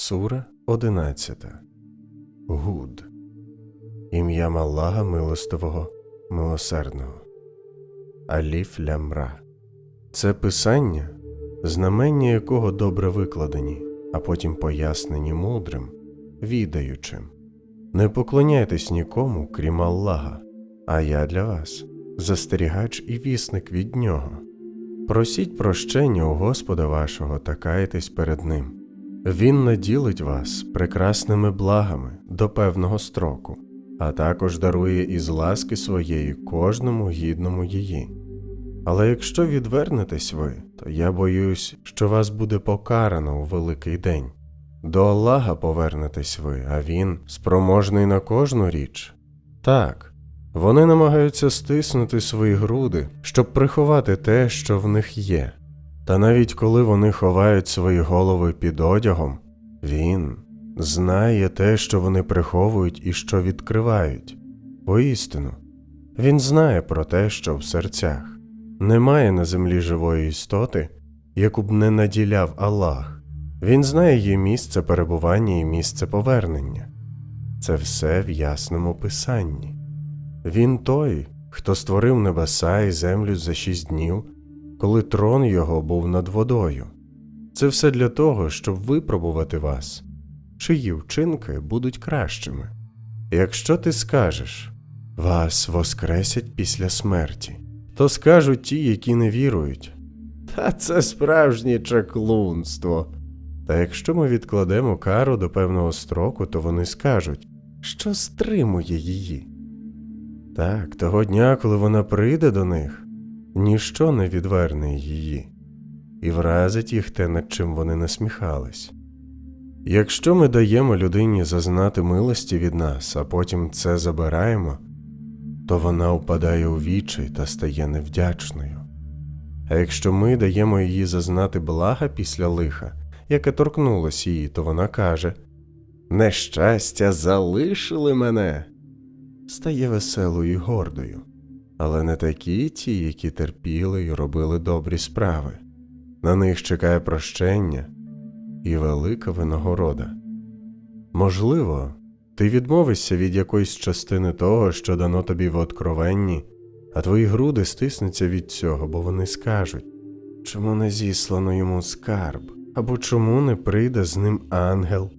Сура 11. Гуд. Ім'я Аллаха милостивого, милосердного. Аліф Лямра. Це писання, знамення якого добре викладені, а потім пояснені мудрим, відаючим. Не поклоняйтесь нікому, крім Аллаха, а я для вас, застерігач і вісник від нього. Просіть прощення у Господа вашого та кайтесь перед ним. Він наділить вас прекрасними благами до певного строку, а також дарує із ласки своєї кожному гідному її. Але якщо відвернетесь ви, то я боюсь, що вас буде покарано у великий день. До Аллаха повернетесь ви, а Він спроможний на кожну річ. Так, вони намагаються стиснути свої груди, щоб приховати те, що в них є. Та навіть коли вони ховають свої голови під одягом, він знає те, що вони приховують і що відкривають. Воістину, він знає про те, що в серцях. Немає на землі живої істоти, яку б не наділяв Аллах. Він знає її місце перебування і місце повернення. Це все в ясному писанні. Він той, хто створив небеса і землю за шість днів коли трон його був над водою. Це все для того, щоб випробувати вас, чиї вчинки будуть кращими. Якщо ти скажеш вас воскресять після смерті, то скажуть ті, які не вірують. Та це справжнє чаклунство. Та якщо ми відкладемо кару до певного строку, то вони скажуть, що стримує її. Так, того дня, коли вона прийде до них, ніщо не відверне її, і вразить їх те, над чим вони насміхались. Якщо ми даємо людині зазнати милості від нас, а потім це забираємо, то вона впадає у вічай та стає невдячною. А якщо ми даємо їй зазнати блага після лиха, яке торкнулось її, то вона каже Нещастя залишили мене, стає веселою і гордою але не такі ті, які терпіли і робили добрі справи. На них чекає прощення і велика винагорода. Можливо, ти відмовишся від якоїсь частини того, що дано тобі в откровенні, а твої груди стиснуться від цього, бо вони скажуть чому не зіслано йому скарб, або чому не прийде з ним ангел,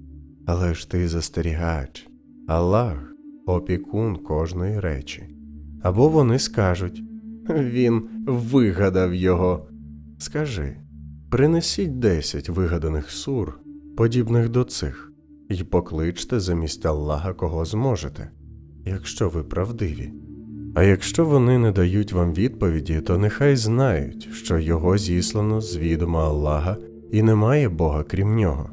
але ж ти застерігач, Аллах опікун кожної речі. Або вони скажуть Він вигадав його. Скажи принесіть десять вигаданих сур, подібних до цих, і покличте замість Аллаха кого зможете, якщо ви правдиві. А якщо вони не дають вам відповіді, то нехай знають, що його зіслано з відома Аллаха і немає Бога крім нього.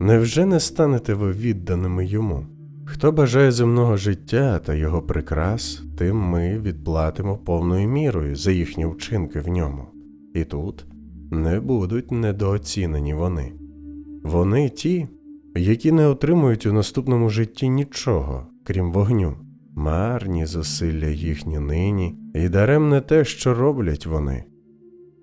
Невже не станете ви відданими йому? Хто бажає земного життя та його прикрас, тим ми відплатимо повною мірою за їхні вчинки в ньому, і тут не будуть недооцінені вони. Вони ті, які не отримують у наступному житті нічого, крім вогню, марні зусилля їхні нині, і даремне те, що роблять вони.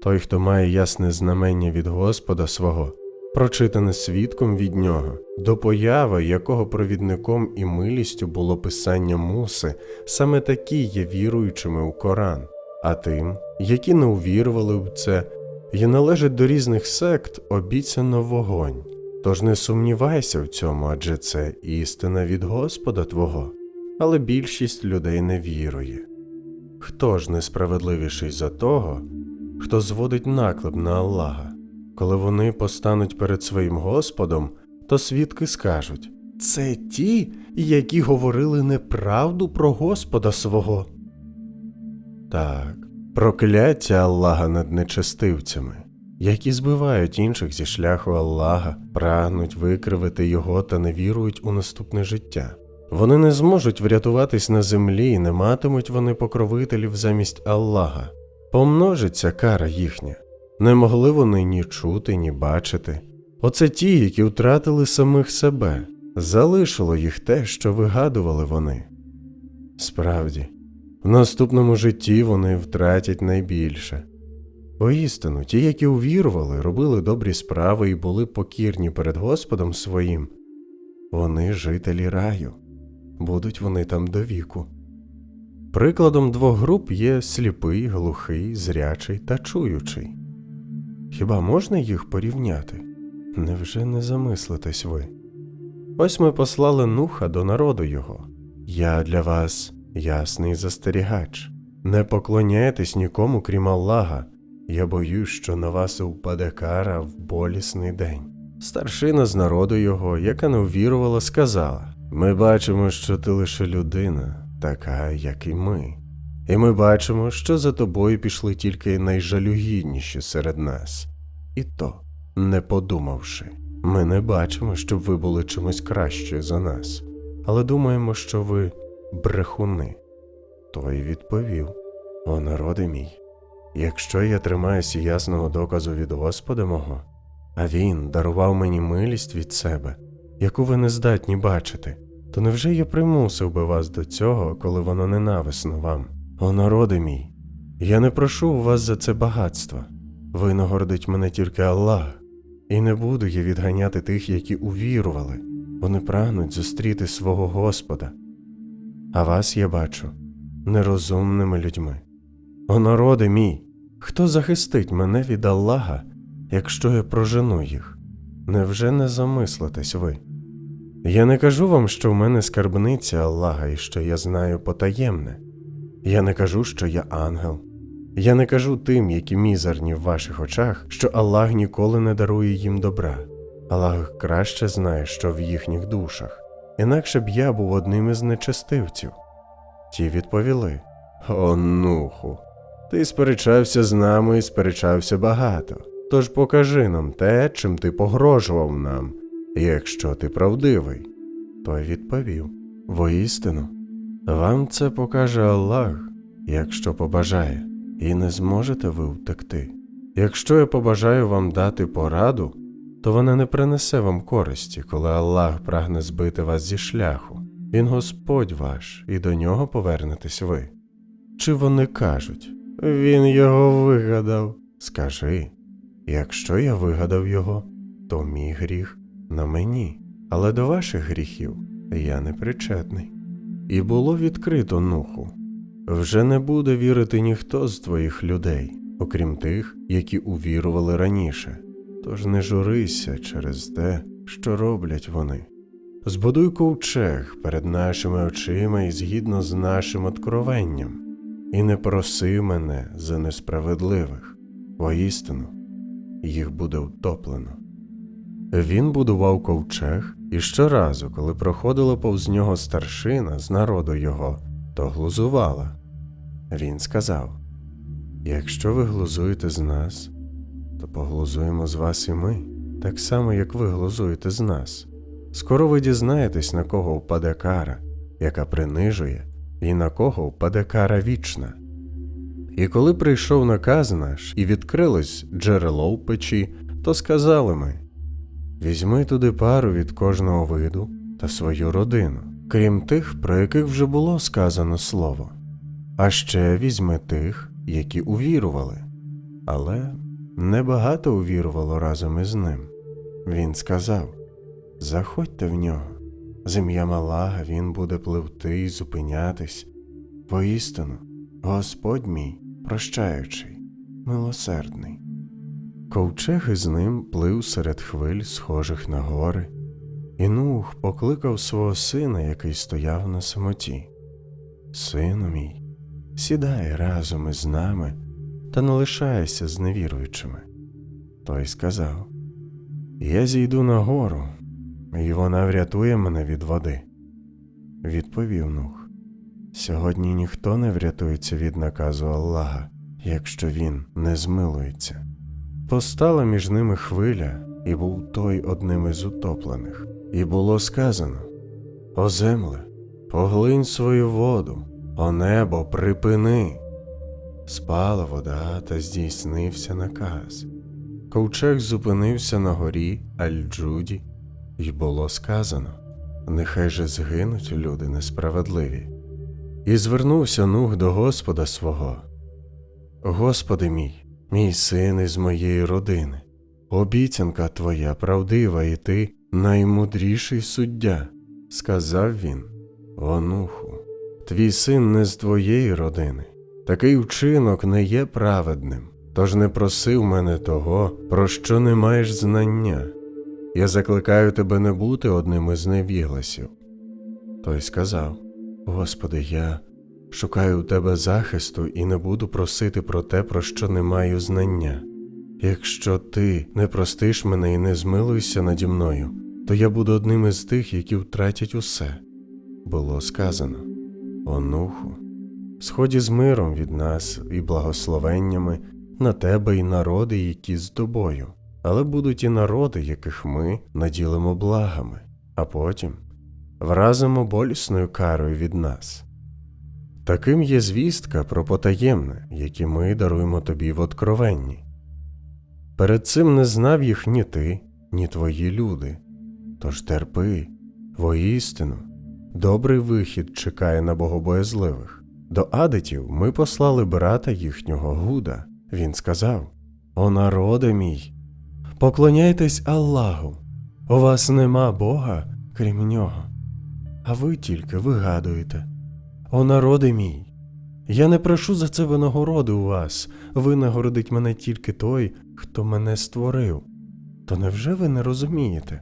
Той, хто має ясне знамення від Господа свого прочитане свідком від нього, до появи якого провідником і милістю було писання муси, саме такі є віруючими у Коран, а тим, які не увірували в це, і належать до різних сект, обіцяно вогонь. Тож не сумнівайся в цьому, адже це істина від Господа Твого, але більшість людей не вірує. Хто ж несправедливіший за того, хто зводить наклеп на Аллаха? Коли вони постануть перед своїм Господом, то свідки скажуть це ті, які говорили неправду про Господа свого. Так, прокляття Аллаха над нечестивцями, які збивають інших зі шляху Аллаха, прагнуть викривити його та не вірують у наступне життя. Вони не зможуть врятуватись на землі і не матимуть вони покровителів замість Аллаха. Помножиться кара їхня. Не могли вони ні чути, ні бачити. Оце ті, які втратили самих себе, залишило їх те, що вигадували вони. Справді, в наступному житті вони втратять найбільше. Воістину, ті, які увірували, робили добрі справи і були покірні перед Господом своїм, вони жителі раю, будуть вони там до віку. Прикладом двох груп є сліпий, глухий, зрячий та чуючий. Хіба можна їх порівняти? Невже не замислитесь ви? Ось ми послали нуха до народу його. Я для вас ясний застерігач. Не поклоняйтесь нікому, крім Аллаха. Я боюсь, що на вас упаде кара в болісний день. Старшина з народу його, яка не ввірувала, сказала: Ми бачимо, що ти лише людина, така, як і ми. І ми бачимо, що за тобою пішли тільки найжалюгідніші серед нас. І то, не подумавши, ми не бачимо, щоб ви були чимось краще за нас, але думаємо, що ви брехуни. Той відповів: О, народи мій, якщо я тримаюся ясного доказу від Господа мого, а він дарував мені милість від себе, яку ви не здатні бачити, то невже я примусив би вас до цього, коли воно ненависно вам? О, народи мій, я не прошу у вас за це багатства. Винагородить мене тільки Аллах, і не буду я відганяти тих, які увірували, вони прагнуть зустріти свого Господа. А вас я бачу нерозумними людьми. О, народи мій, хто захистить мене від Аллаха, якщо я прожену їх? Невже не замислитесь ви? Я не кажу вам, що в мене скарбниця Аллаха і що я знаю потаємне. Я не кажу, що я ангел. Я не кажу тим, які мізерні в ваших очах, що Аллах ніколи не дарує їм добра. Аллах краще знає, що в їхніх душах, інакше б я був одним із нечестивців. Ті відповіли: О, нуху, ти сперечався з нами і сперечався багато. Тож покажи нам те, чим ти погрожував нам, якщо ти правдивий. Той відповів: Воістину, вам це покаже Аллах, якщо побажає, і не зможете ви втекти. Якщо я побажаю вам дати пораду, то вона не принесе вам користі, коли Аллах прагне збити вас зі шляху. Він Господь ваш, і до нього повернетесь ви. Чи вони кажуть, він його вигадав? Скажи, якщо я вигадав його, то мій гріх на мені, але до ваших гріхів я не причетний. І було відкрито нуху. Вже не буде вірити ніхто з твоїх людей, окрім тих, які увірували раніше. Тож не журися через те, що роблять вони. Збудуй ковчег перед нашими очима і згідно з нашим откровенням, і не проси мене за несправедливих, воістину їх буде втоплено. Він будував ковчег, і щоразу, коли проходила повз нього старшина з народу його, то глузувала. Він сказав: Якщо ви глузуєте з нас, то поглузуємо з вас і ми, так само, як ви глузуєте з нас. Скоро ви дізнаєтесь, на кого впаде кара, яка принижує, і на кого впаде кара вічна. І коли прийшов наказ наш і відкрилось джерело в печі, то сказали ми візьми туди пару від кожного виду та свою родину, крім тих, про яких вже було сказано слово, а ще візьми тих, які увірували. Але небагато увірувало разом із ним. Він сказав Заходьте в нього, зем'я Малага він буде пливти і зупинятись. Воістину, Господь мій, прощаючий, милосердний. Ковчег із ним плив серед хвиль, схожих на гори, і Нух покликав свого сина, який стояв на самоті. Сину мій, сідай разом із нами та не лишайся з невіруючими. Той сказав: Я зійду на гору, і вона врятує мене від води. Відповів Нух. Сьогодні ніхто не врятується від наказу Аллаха, якщо він не змилується. Постала між ними хвиля, і був той одним із утоплених, і було сказано: О земле, поглинь свою воду, о небо, припини. Спала вода та здійснився наказ. Ковчег зупинився на горі Аль-Джуді, і було сказано: Нехай же згинуть люди несправедливі. І звернувся Нух до Господа свого. Господи мій, мій син із моєї родини. Обіцянка твоя правдива, і ти наймудріший суддя, сказав він. Онуху, твій син не з твоєї родини. Такий вчинок не є праведним, тож не проси в мене того, про що не маєш знання. Я закликаю тебе не бути одним із невігласів. Той сказав: Господи, я шукаю у тебе захисту і не буду просити про те, про що не маю знання. Якщо ти не простиш мене і не змилуєшся наді мною, то я буду одним із тих, які втратять усе. Було сказано Онуху, сході з миром від нас і благословеннями на тебе і народи, які з тобою, але будуть і народи, яких ми наділимо благами, а потім вразимо болісною карою від нас. Таким є звістка про потаємне, яке ми даруємо тобі в откровенні. Перед цим не знав їх ні ти, ні твої люди. Тож терпи, воістину, добрий вихід чекає на богобоязливих. До адитів ми послали брата їхнього Гуда. Він сказав: О народе мій, поклоняйтесь Аллаху, у вас нема Бога, крім нього, а ви тільки вигадуєте. О народи мій, я не прошу за це винагороди у вас, винагородить мене тільки той, хто мене створив. То невже ви не розумієте?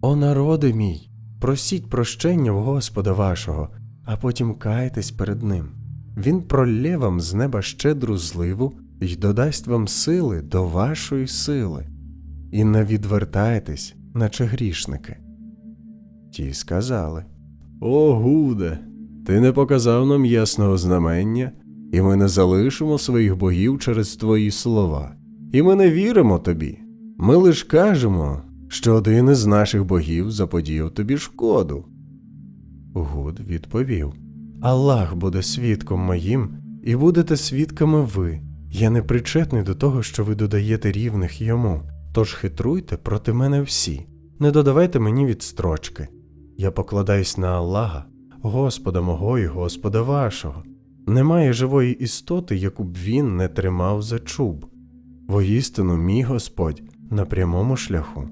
О народи мій, просіть прощення в Господа вашого, а потім кайтесь перед ним. Він пролє вам з неба щедру зливу й додасть вам сили до вашої сили, і не відвертайтесь, наче грішники. Ті сказали О, Гуде, ти не показав нам ясного знамення, і ми не залишимо своїх богів через твої слова, і ми не віримо тобі. Ми лиш кажемо, що один із наших богів заподіяв тобі шкоду. Гуд відповів Аллах буде свідком моїм, і будете свідками ви. Я не причетний до того, що ви додаєте рівних йому, тож хитруйте проти мене всі, не додавайте мені відстрочки. Я покладаюсь на Аллаха, Господа мого і Господа вашого. Немає живої істоти, яку б він не тримав за чуб. Воістину, мій Господь на прямому шляху.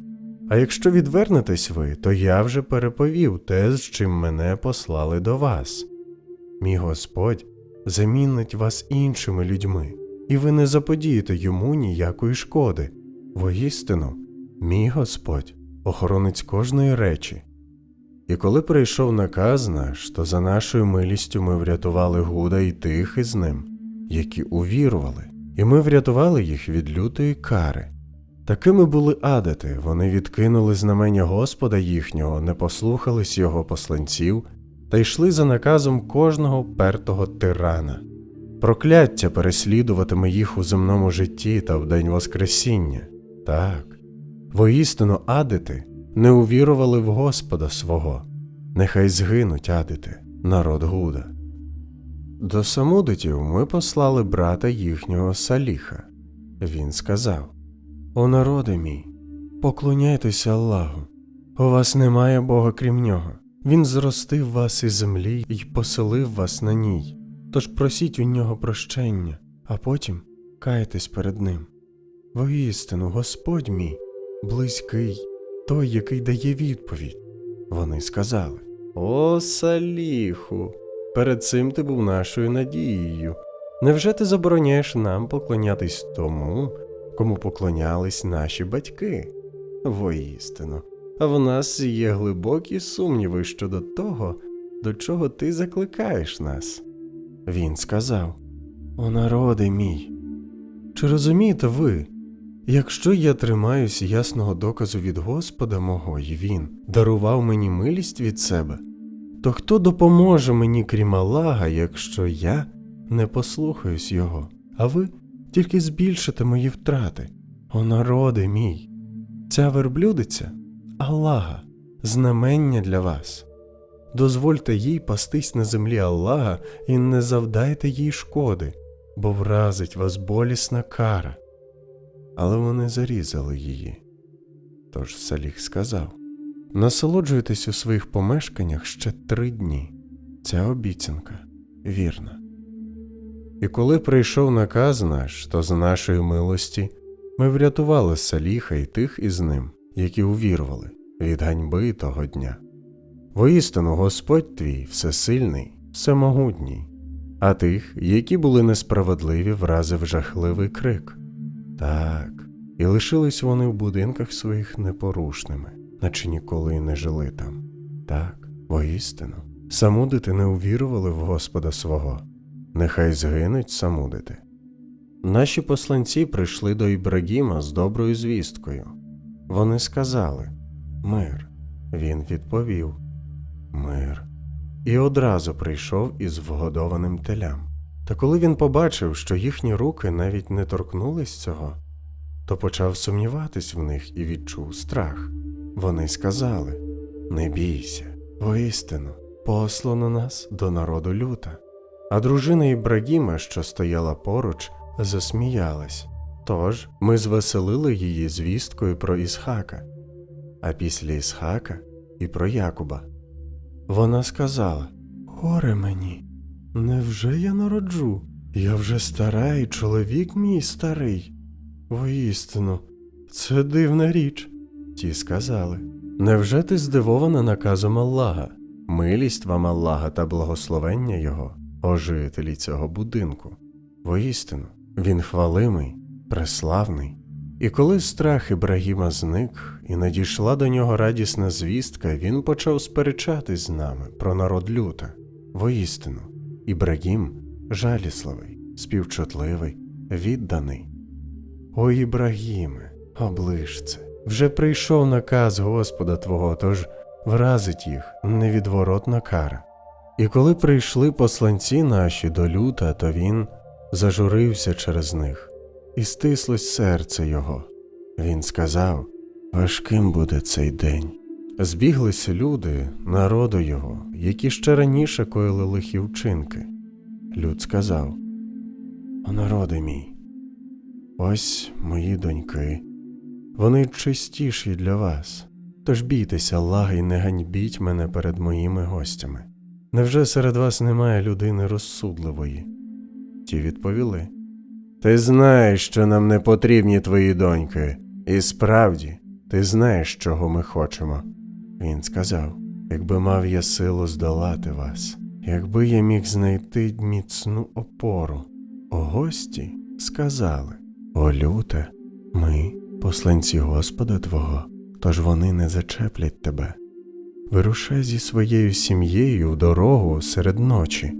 А якщо відвернетесь ви, то я вже переповів те, з чим мене послали до вас. Мій Господь замінить вас іншими людьми, і ви не заподієте йому ніякої шкоди. Воістину, мій Господь охоронець кожної речі. І коли прийшов наказ наш, то за нашою милістю ми врятували Гуда і тих із ним, які увірували, і ми врятували їх від лютої кари. Такими були адати, вони відкинули знамення Господа їхнього, не послухались його посланців та йшли за наказом кожного пертого тирана. Прокляття переслідуватиме їх у земному житті та в день Воскресіння. Так, воістину адити не увірували в Господа свого, нехай згинуть адити, народ Гуда. До самудитів ми послали брата їхнього Саліха. Він сказав О народи мій, поклоняйтеся Аллаху, у вас немає Бога крім нього. Він зростив вас із землі і поселив вас на ній. Тож просіть у нього прощення, а потім кайтесь перед ним. Воістину, Господь мій, близький, той, який дає відповідь. Вони сказали О, Саліху, перед цим ти був нашою надією. Невже ти забороняєш нам поклонятись тому, кому поклонялись наші батьки? Воістину, в нас є глибокі сумніви щодо того, до чого ти закликаєш нас. Він сказав О народи мій, чи розумієте ви, якщо я тримаюсь ясного доказу від Господа мого, і Він дарував мені милість від себе, то хто допоможе мені, крім Аллаха, якщо я не послухаюсь Його, а ви тільки збільшите мої втрати? О народи мій, ця верблюдиця Аллаха, знамення для вас. Дозвольте їй пастись на землі Аллаха і не завдайте їй шкоди, бо вразить вас болісна кара. Але вони зарізали її. Тож Саліх сказав Насолоджуйтесь у своїх помешканнях ще три дні. Ця обіцянка вірна. І коли прийшов наказ наш, то з нашої милості ми врятували Саліха і тих із ним, які увірували від ганьби того дня. Воістину Господь твій всесильний, всемогутній, а тих, які були несправедливі, вразив жахливий крик. Так, і лишились вони в будинках своїх непорушними, наче ніколи не жили там. Так, воістину, самудити не увірували в Господа свого, нехай згинуть самудити. Наші посланці прийшли до Ібрагіма з доброю звісткою. Вони сказали Мир. Він відповів Мир. І одразу прийшов із вгодованим телям. Та коли він побачив, що їхні руки навіть не торкнулись цього, то почав сумніватись в них і відчув страх. Вони сказали Не бійся, воістину, послано нас до народу люта. А дружина Ібрагіма, що стояла поруч, засміялась. Тож ми звеселили її звісткою про Ісхака, а після Ісхака і про Якуба. Вона сказала: Горе мені, невже я народжу? Я вже стара і чоловік мій старий. Воістину, це дивна річ. Ті сказали. Невже ти здивована наказом Аллаха, милість вам Аллаха та благословення Його, о жителі цього будинку? Воістину, він хвалимий, преславний. І коли страх Ібрагіма зник і надійшла до нього радісна звістка, він почав сперечатись з нами про народ люта. Воістину, Ібрагім жалісливий, співчутливий, відданий. О Ібрагіме, оближ це. Вже прийшов наказ Господа Твого, тож вразить їх невідворотна кара. І коли прийшли посланці наші до люта, то він зажурився через них, і стислось серце його. Він сказав: Важким буде цей день. Збіглися люди, народу його, які ще раніше коїли лихі вчинки. Люд сказав: О народи мій, ось мої доньки, вони чистіші для вас. Тож бійтеся Аллаха і не ганьбіть мене перед моїми гостями. Невже серед вас немає людини розсудливої? Ті відповіли: Ти знаєш, що нам не потрібні твої доньки, і справді, ти знаєш, чого ми хочемо. Він сказав: Якби мав я силу здолати вас, якби я міг знайти міцну опору. О гості сказали: О люте, ми посланці Господа Твого, тож вони не зачеплять тебе. Вирушай зі своєю сім'єю в дорогу серед ночі,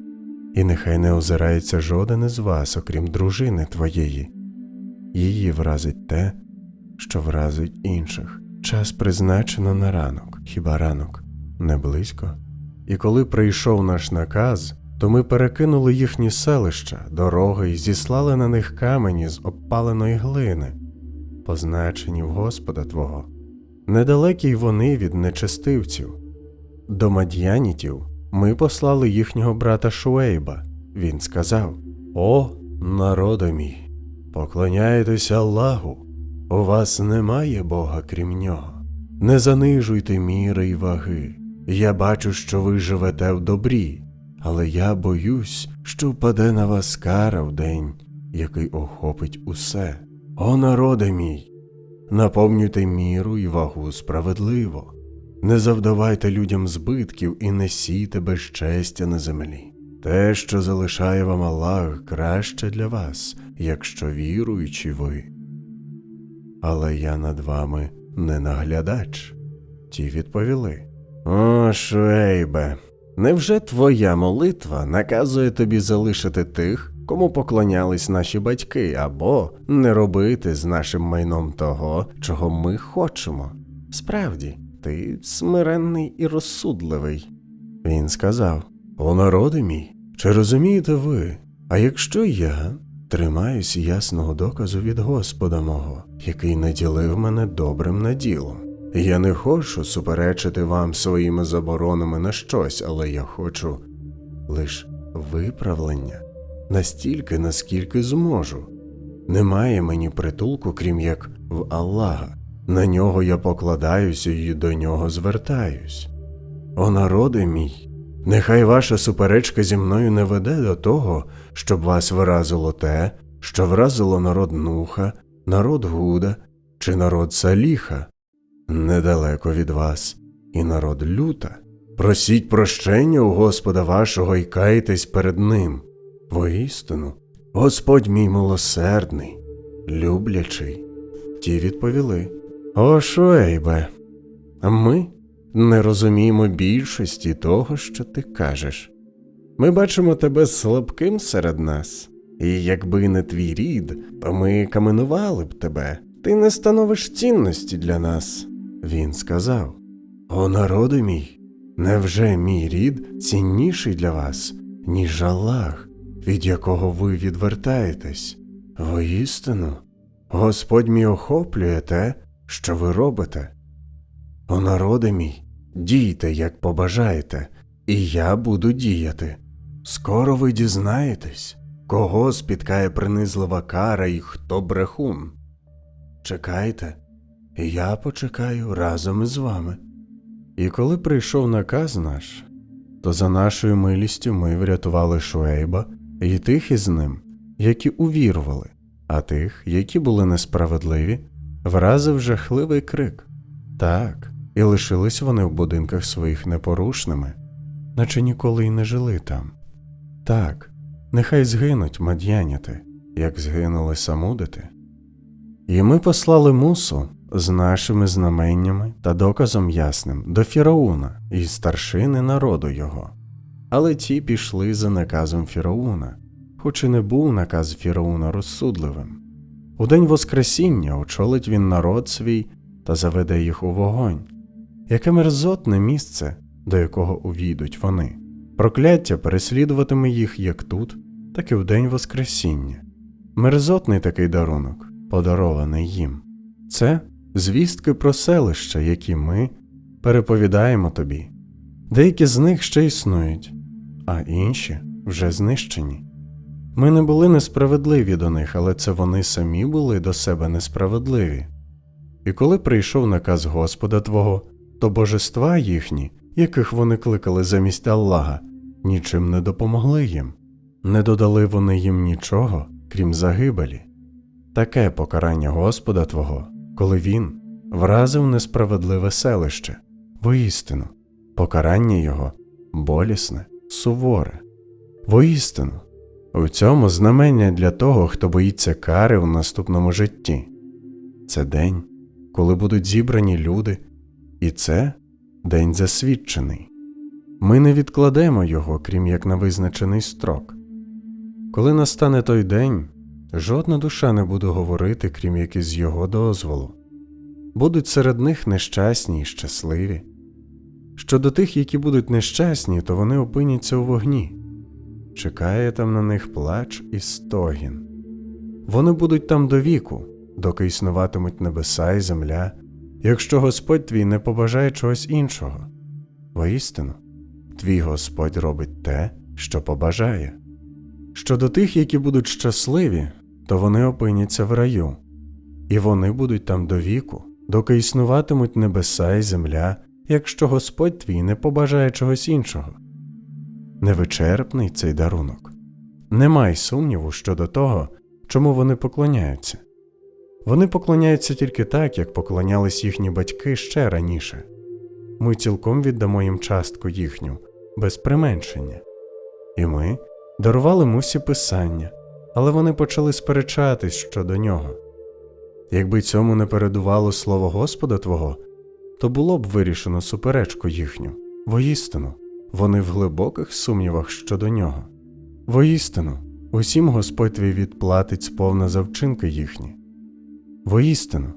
і нехай не озирається жоден із вас, окрім дружини твоєї. Її вразить те, що вразить інших. Час призначено на ранок, хіба ранок не близько. І коли прийшов наш наказ, то ми перекинули їхні селища, дороги і зіслали на них камені з обпаленої глини, позначені в Господа Твого. Недалекі й вони від нечестивців. До мад'янітів ми послали їхнього брата Шуейба. Він сказав: О, народе мій, поклоняйтеся Аллаху, у вас немає Бога крім нього. Не занижуйте міри й ваги. Я бачу, що ви живете в добрі, але я боюсь, що впаде на вас кара в день, який охопить усе. О, народе мій, наповнюйте міру і вагу справедливо, не завдавайте людям збитків і не сійте безчестя на землі. Те, що залишає вам Аллах, краще для вас, якщо віруючі ви. Але я над вами не наглядач. Ті відповіли. О, Шуейбе, невже твоя молитва наказує тобі залишити тих, кому поклонялись наші батьки, або не робити з нашим майном того, чого ми хочемо? Справді, ти смиренний і розсудливий. Він сказав: О, народи мій, чи розумієте ви? А якщо я тримаюсь ясного доказу від Господа мого, який наділив мене добрим наділом. Я не хочу суперечити вам своїми заборонами на щось, але я хочу лиш виправлення настільки, наскільки зможу. Немає мені притулку, крім як в Аллаха. На нього я покладаюся і до нього звертаюсь. О народи мій, Нехай ваша суперечка зі мною не веде до того, щоб вас вразило те, що вразило народ Нуха, народ Гуда чи народ Саліха, недалеко від вас, і народ люта. Просіть прощення у Господа вашого і кайтесь перед ним. Воістину, Господь мій милосердний, люблячий. Ті відповіли: О, Шуейбе, ми не розуміємо більшості того, що ти кажеш. Ми бачимо тебе слабким серед нас, і якби не твій рід, то ми каменували б тебе. Ти не становиш цінності для нас. Він сказав: О, народи мій, невже мій рід цінніший для вас, ніж Аллах, від якого ви відвертаєтесь? Воістину, Господь мій охоплює те, що ви робите. О, народи мій, дійте, як побажаєте, і я буду діяти. Скоро ви дізнаєтесь, кого спіткає принизлива кара і хто брехун. Чекайте, я почекаю разом із вами. І коли прийшов наказ наш, то за нашою милістю ми врятували Шуейба і тих із ним, які увірували, а тих, які були несправедливі, вразив жахливий крик. Так, і лишились вони в будинках своїх непорушними, наче ніколи й не жили там. Так, нехай згинуть мад'яняти, як згинули самудити. І ми послали мусу з нашими знаменнями та доказом ясним до Фірауна і старшини народу його. Але ті пішли за наказом Фірауна, хоч і не був наказ Фірауна розсудливим. У день Воскресіння очолить він народ свій та заведе їх у вогонь. Яке мерзотне місце, до якого увійдуть вони. Прокляття переслідуватиме їх як тут, так і в день Воскресіння. Мерзотний такий дарунок, подарований їм. Це звістки про селища, які ми переповідаємо тобі. Деякі з них ще існують, а інші вже знищені. Ми не були несправедливі до них, але це вони самі були до себе несправедливі. І коли прийшов наказ Господа Твого, то божества їхні, яких вони кликали замість Аллаха, нічим не допомогли їм, не додали вони їм нічого, крім загибелі. Таке покарання Господа Твого, коли він вразив несправедливе селище, воістину, покарання його болісне, суворе, воістину, у цьому знамення для того, хто боїться кари в наступному житті. Це день, коли будуть зібрані люди, і це день засвідчений. Ми не відкладемо його, крім як на визначений строк. Коли настане той день, жодна душа не буде говорити, крім як із його дозволу. Будуть серед них нещасні і щасливі. Щодо тих, які будуть нещасні, то вони опиняться у вогні. Чекає там на них плач і стогін. Вони будуть там до віку, доки існуватимуть небеса і земля, якщо Господь твій не побажає чогось іншого. Воістину, твій Господь робить те, що побажає. Щодо тих, які будуть щасливі, то вони опиняться в раю, і вони будуть там до віку, доки існуватимуть небеса і земля, якщо Господь твій не побажає чогось іншого. Невичерпний цей дарунок. Немай сумніву щодо того, чому вони поклоняються. Вони поклоняються тільки так, як поклонялись їхні батьки ще раніше. Ми цілком віддамо їм частку їхню, без применшення. І ми дарували мусі писання, але вони почали сперечатись щодо нього. Якби цьому не передувало слово Господа Твого, то було б вирішено суперечку їхню, воістину, вони в глибоких сумнівах щодо нього. Воістину, усім Господь твій відплатить сповна за вчинки їхні. Воістину,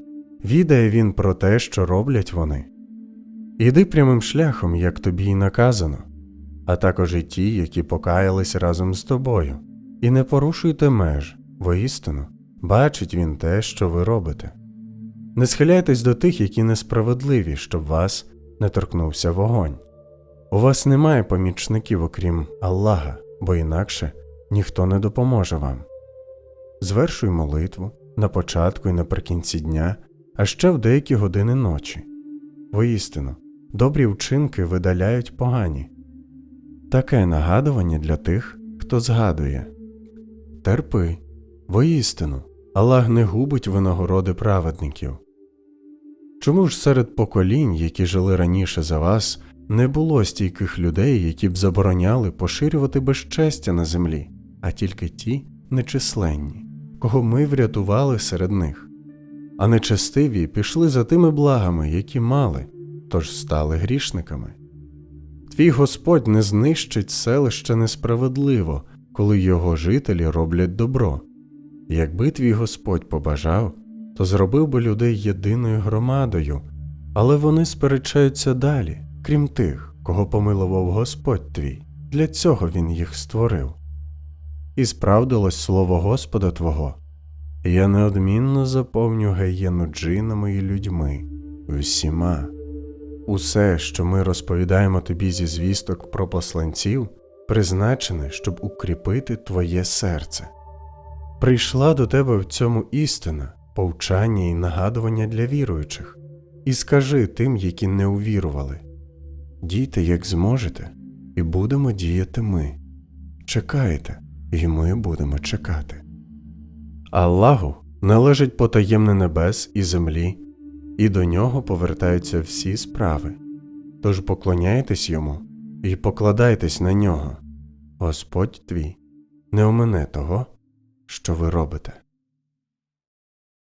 відає він про те, що роблять вони. Іди прямим шляхом, як тобі й наказано, а також і ті, які покаялись разом з тобою, і не порушуйте меж, воістину, бачить він те, що ви робите. Не схиляйтесь до тих, які несправедливі, щоб вас не торкнувся вогонь. У вас немає помічників, окрім Аллаха, бо інакше ніхто не допоможе вам. Звершуй молитву на початку і наприкінці дня, а ще в деякі години ночі. Воістину, добрі вчинки видаляють погані. таке нагадування для тих, хто згадує Терпи, воістину, Аллах не губить винагороди праведників. Чому ж серед поколінь, які жили раніше за вас, не було стійких людей, які б забороняли поширювати безчестя на землі, а тільки ті нечисленні, кого ми врятували серед них? А нечестиві пішли за тими благами, які мали, тож стали грішниками. Твій Господь не знищить селище несправедливо, коли його жителі роблять добро. Якби твій Господь побажав, то зробив би людей єдиною громадою, але вони сперечаються далі, крім тих, кого помилував Господь твій, для цього він їх створив. І справдилось слово Господа Твого. Я неодмінно заповню геєну джинами і людьми, всіма. Усе, що ми розповідаємо тобі зі звісток про посланців, призначене, щоб укріпити твоє серце. Прийшла до тебе в цьому істина, повчання і нагадування для віруючих, і скажи тим, які не увірували дійте, як зможете, і будемо діяти ми. Чекайте, і ми будемо чекати. Аллаху належить потаємне небес і землі, і до нього повертаються всі справи. Тож поклоняйтесь йому і покладайтесь на нього. Господь твій не омине того, що ви робите.